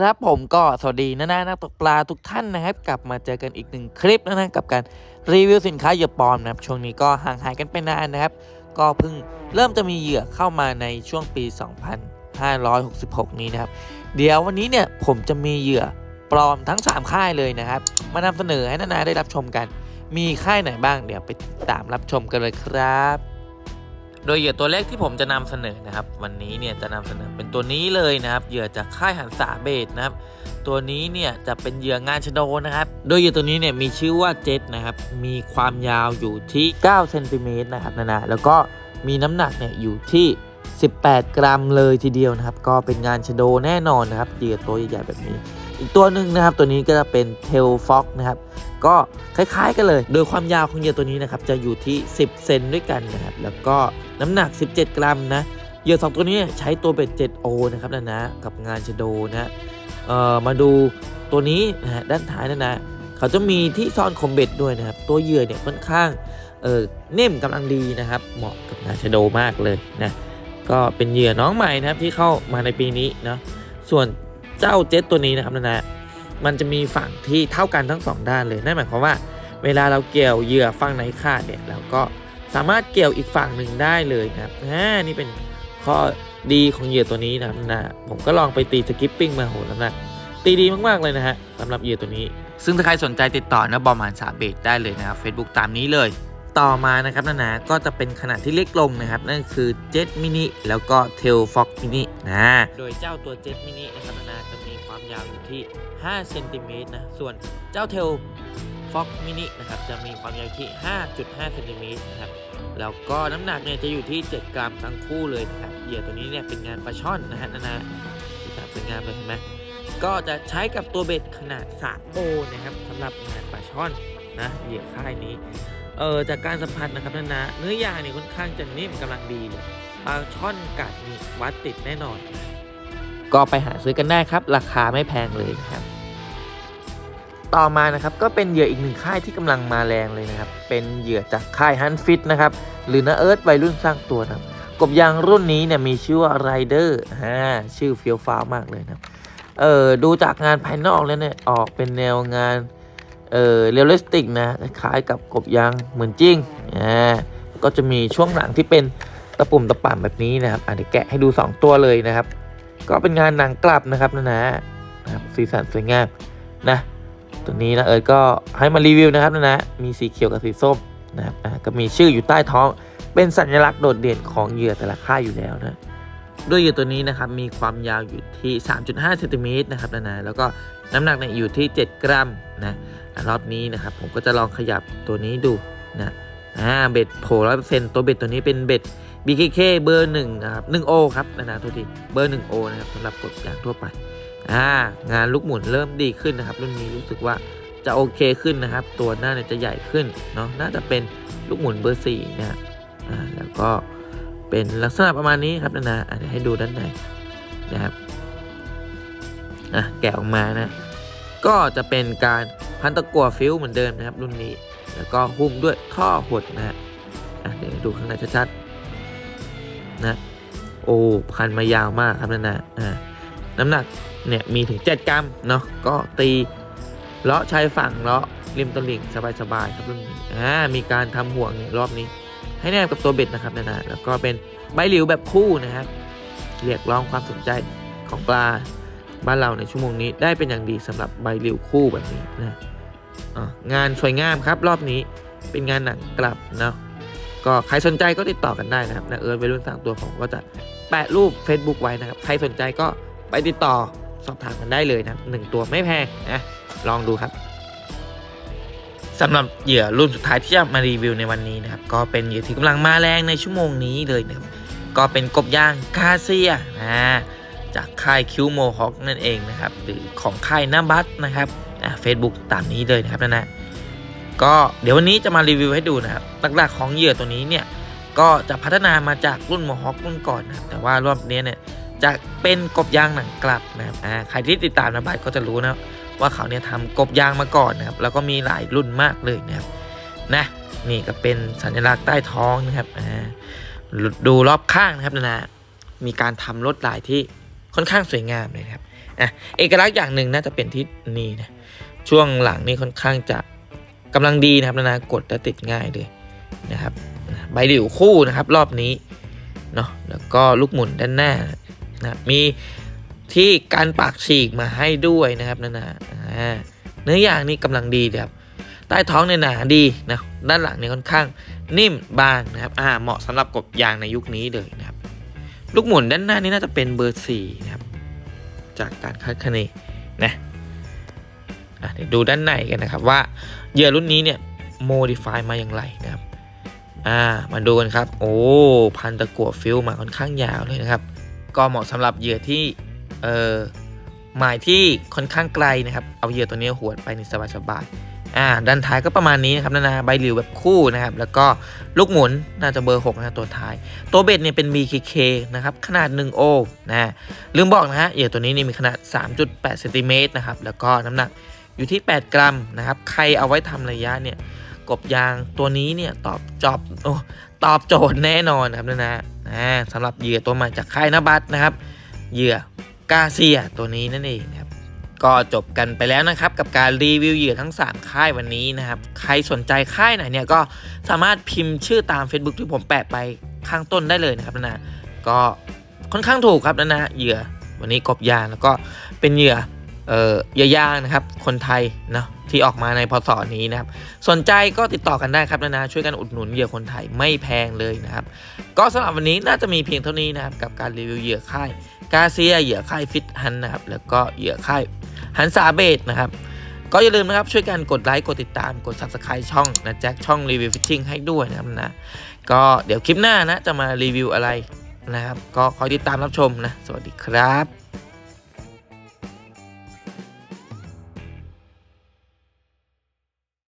ครับผมก็สวัสดีนะนะนักตกปลาทุกท่านนะครับ กลับมาเจอกันอีกหนึ่งคลิปนะนะกับการรีวิวสินค้าเหยื่อปลอมนะครับ ช่วงนี้ก็ห่างหายกันไปนานนะครับ ก็เพิ่งเริ่มจะมีเหยื่อเข้ามาในช่วงปี 2566 นี้นะครับ เดี๋ยววันนี้เนี่ยผมจะมีเหยื่อปลอมทั้ง 3 ค่ายเลยนะครับ มานำเสนอให้นานาได้รับชมกัน มีค่ายไหนบ้างเดี๋ยวไปตามรับชมกันเลยครับ โดยเหยื่อตัวแรกที่ผมจะนำเสนอนะครับ วันนี้เนี่ยจะนำเสนอเป็นตัวนี้เลยนะครับ เหยื่อจากค่ายหันษาเบสนะครับ ตัวนี้เนี่ยจะเป็นเหยื่องานชโดนะครับ โดยเหยื่อตัวนี้เนี่ยมีชื่อว่าเจ็ตนะครับ มีความยาวอยู่ที่9เซนติเมตรนะครับนะนะแล้วก็มีน้ำหนักเนี่ยอยู่ที่ 18 กรัมเลยทีเดียวนะครับ ก็เป็นงานชโดแน่นอนนะครับ เหยื่อตัวใหญ่ๆแบบนี้ อีกตัวหนึ่งนะครับ ตัวนี้ก็จะเป็นเทลฟ็อกนะครับ ก็คล้ายๆกันเลย โดยความยาวของเหยื่อตัวนี้นะครับ จะอยู่ที่ 10 เซนด้วยกันนะครับ แล้วก็น้ำหนัก 17 กรัมนะเหยื่อสองตัวนี้ใช้ตัวเบ็ด 7O นะครับนะนะกับงานชโดนะเอ่อมาดูตัวนี้นะฮะด้านท้ายนะนะเขาจะมีที่ซ่อนคมเบ็ดด้วยนะครับ ตัวเหยื่อเนี่ยค่อนข้างเออนิ่มกำลังดีนะครับ เหมาะกับงานชโดมากเลยนะก็เป็นเหยื่อน้องใหม่นะครับที่เข้ามาในปีนี้เนาะส่วน เจ้าเจ็ตตัวนี้นะครับนะนะมันจะมีฝั่งที่เท่ากันทั้งสองด้านเลยนั่นหมายความว่า เวลาเราเกี่ยวเหยื่อฝั่งไหนขาดเนี่ยเราก็สามารถเกี่ยวอีกฝั่งหนึ่งได้เลยนะครับอ่านี่เป็นข้อดีของเหยื่อตัวนี้นะครับนะผมก็ลองไปตีสกิปปิ้งมาโหแล้วนะตีดีมากๆเลยนะฮะสำหรับเหยื่อตัวนี้ ซึ่งถ้าใครสนใจติดต่อนะบอมหันสาเบดได้เลยนะครับ Facebook ตามนี้เลย ต่อมานะครับนานาก็จะเป็นขนาดที่เล็กลงนะครับ นั่นคือเจ็ตมินิแล้วก็เทลฟ็อกมินินะ โดยเจ้าตัวเจ็ตมินินะครับนานาจะมีความยาวอยู่ที่ 5 เซนติเมตรนะ ส่วนเจ้าเทลฟ็อกมินินะครับจะมีความยาวที่ 5.5 เซนติเมตรนะครับ แล้วก็น้ำหนักเนี่ยจะอยู่ที่ 7 กรัมทั้งคู่เลยนะครับ เหยื่อตัวนี้เนี่ยเป็นงานปลาช่อนนะฮะนานาสีสันงามเลยเห็นไหมก็จะใช้กับตัวเบ็ดขนาด3โบนะครับสำหรับงานปลาช่อนนะเหยื่อค่ายนี้ เออจากการสัมผัสนะครับนานาเนื้อยางเนี่ยค่อนข้างจะนิ่มกำลังดีเลยปลาช่อนกัดนี่วัดติดแน่นอน ก็ไปหาซื้อกันได้ครับ ราคาไม่แพงเลยนะครับ ต่อมานะครับก็เป็นเหยื่ออีกหนึ่งค่ายที่กำลังมาแรงเลยนะครับ เป็นเหยื่อจากค่ายฮันฟิตนะครับหรือนาเอิร์ธวัยรุ่นสร้างตัวนะครับกบยางรุ่นนี้เนี่ยมีชื่อว่าไรเดอร์อ่าชื่อเฟี้ยวฟ้าวมากเลยนะเออดูจากงานภายนอกแล้วเนี่ยออกเป็นแนวงาน เออเรียลลิสติกนะคล้ายกับกบยางเหมือนจริงอ่าก็จะมีช่วงหลังที่เป็นตะปุ่มตะป่ำแบบนี้นะครับอะเดี๋ยวแกะให้ดู 2 ตัวเลยนะครับ ก็เป็นงานหนังกลับนะครับนะนะนะครับสีสันสวยงามนะตัวนี้นะเอิร์ธก็ให้มารีวิวนะครับนะนะมีสีเขียวกับสีส้มนะครับอะก็มีชื่ออยู่ใต้ท้อง เป็นสัญลักษณ์โดดเด่นของเหยื่อแต่ละค่ายอยู่แล้วนะด้วยเหยื่อตัวนี้นะครับมีความยาวอยู่ที่ 3.5เซนติเมตรนะครับนะนะแล้วก็ น้ำหนักเนี่ยอยู่ที่ 7 กรัมนะรอบนี้นะครับผมก็จะลองขยับตัวนี้ดูนะอ่าเบ็ดโผล่ร้อยเปอร์เซ็นต์ตัวเบ็ดตัวนี้เป็นเบ็ด BKK เบอร์หนึ่งนะครับหนึ่งโอครับนะนะตัวทีเบอร์หนึ่งโอนะครับสำหรับกดอย่างทั่วไปอ่างานลูกหมุนเริ่มดีขึ้นนะครับรุ่นนี้รู้สึกว่าจะโอเคขึ้นนะครับ ตัวหน้าเนี่ยจะใหญ่ขึ้นเนาะน่าจะเป็นลูกหมุนเบอร์สี่นะอ่าแล้วก็เป็นลักษณะประมาณนี้ครับนะนะอะเดี๋ยวให้ดูด้านในนะครับ อะแกะออกมานะ ก็จะเป็นการพันตะกั่วฟิวเหมือนเดิมนะครับ รุ่นนี้ แล้วก็หุ้มด้วยท่อหดนะฮะเดี๋ยวดูข้างในชัดๆนะโอ้พันมายาวมากครับนั่นนะน้ำหนักเนี่ยมีถึง 7 กรัมเนาะก็ตีเลาะชายฝั่งเลาะริมตลิ่งสบายๆครับรุ่นนี้อ่ามีการทำห่วงเนี่ยรอบนี้ ให้แนบกับตัวเบ็ดนะครับนั่นนะแล้วก็เป็นใบหลิวแบบคู่นะครับเรียกร้องความสนใจของปลา บ้านเราในชั่วโมงนี้ได้เป็นอย่างดีสำหรับใบหลิวคู่แบบนี้นะงานสวยงามครับรอบนี้เป็นงานหนังกลับเนาะก็ใครสนใจก็ติดต่อกันได้นะครับนะเอิร์ธวัยรุ่นสร้างตัวผมก็จะแปะรูป Facebook ไว้นะครับ ใครสนใจก็ไปติดต่อสอบถามกันได้เลยนะหนึ่งตัวไม่แพงนะลองดูครับสำหรับเหยื่อรุ่นสุดท้ายที่จะมารีวิวในวันนี้นะครับ ก็เป็นเหยื่อที่กำลังมาแรงในชั่วโมงนี้เลยนะครับก็เป็นกบย่างคาเซียนะ จากค่ายคิวโมฮอกนั่นเองนะครับหรือของค่ายน้าบัตนะครับเฟซบุ๊กตามนี้เลยนะครับนะนะก็เดี๋ยววันนี้จะมารีวิวให้ดูนะครับหลักๆของเหยื่อตัวนี้เนี่ยก็จะพัฒนามาจากรุ่นโมฮอครุ่นก่อนนะแต่ว่ารอบนี้เนี่ยจะเป็นกบยางหนังกลับนะครับอ่าใครที่ติดตามนะบายก็จะรู้นะว่าเขาเนี่ยทำกบยางมาก่อนนะครับแล้วก็มีหลายรุ่นมากเลยนะครับนะนี่ก็เป็นสัญลักษณ์ใต้ท้องนะครับดูรอบข้างนะครับนะมีการทำลวดลายที่ ค่อนข้างสวยงามเลยครับอะเอกลักษณ์อย่างหนึ่งน่าจะเป็นที่นี่นะช่วงหลังนี่ค่อนข้างจะกำลังดีนะครับนานๆกดและติดง่ายเลยนะครับใบหลิวคู่นะครับรอบนี้เนาะแล้วก็ลูกหมุนด้านหน้านะมีที่การปากฉีกมาให้ด้วยนะครับนานาอ่าเนื้อยางนี่กำลังดีครับใต้ท้องเนี่ยหนาดีนะด้านหลังนี่ค่อนข้างนิ่มบางนะครับอ่าเหมาะสำหรับกบยางในยุคนี้เลยนะ ลูกหมุนด้านหน้านี่น่าจะเป็นเบอร์สี่นะครับ จากการคาดคะเนนะเดี๋ยวดูด้านในกันนะครับว่าเหยื่อรุ่นนี้เนี่ยโมดิฟายมาอย่างไรนะครับอ่ามาดูกันครับ โอ้พันตะกั่วฟิลมาค่อนข้างยาวเลยนะครับ ก็เหมาะสำหรับเหยื่อที่เอ่อหมายที่ค่อนข้างไกลนะครับ เอาเหยื่อตัวนี้หวดไปในสบายๆ อ่าด้านท้ายก็ประมาณนี้นะครับนานาใบหลิวแบบคู่นะครับ แล้วก็ลูกหมุนน่าจะเบอร์6นะตัวท้าย ตัวเบ็ดเนี่ยเป็น BKK นะครับ ขนาด 1 โอนะลืมบอกนะฮะเหยื่อตัวนี้นี่มีขนาด 3.8เซนติเมตรนะครับ แล้วก็น้ำหนักอยู่ที่ 8 กรัมนะครับ ใครเอาไว้ทำระยะเนี่ย กบยางตัวนี้เนี่ยตอบจอบโอ้ตอบโจทย์แน่นอนครับนะนาสำหรับเหยื่อตัวใหม่จากค่ายนบัตนะครับเหยื่อกาเซียตัวนี้นั่นเองนะ ก็จบกันไปแล้วนะครับ กับการรีวิวเหยื่อทั้ง 3 ค่ายวันนี้นะครับ ใครสนใจค่ายไหนเนี่ยก็สามารถพิมพ์ชื่อตาม Facebook ที่ผมแปะไปข้างต้นได้เลยนะครับนะนะก็ค่อนข้างถูกครับนะนะเหยื่อวันนี้กบยางแล้วก็เป็นเหยื่อเอ่อยื่อยางนะครับ คนไทยเนาะที่ออกมาในพศนี้นะครับ สนใจก็ติดต่อกันได้ครับนะนะช่วยกันอุดหนุนเหยื่อคนไทยไม่แพงเลยนะครับ ก็สำหรับวันนี้น่าจะมีเพียงเท่านี้นะครับ กับการรีวิวเหยื่อค่าย กาเซียเหยื่อค่ายฟิตฮันนะครับแล้วก็เหยื่อค่ายฮันซาเบตนะครับก็อย่าลืมนะครับช่วยกันกดไลค์กดติดตามกด subscribe ช่องนะแจ็คช่องรีวิวฟิชชิ่งให้ด้วยนะครับนะก็เดี๋ยวคลิปหน้านะจะมารีวิวอะไรนะครับก็คอยติดตามรับชมนะสวัสดีครับ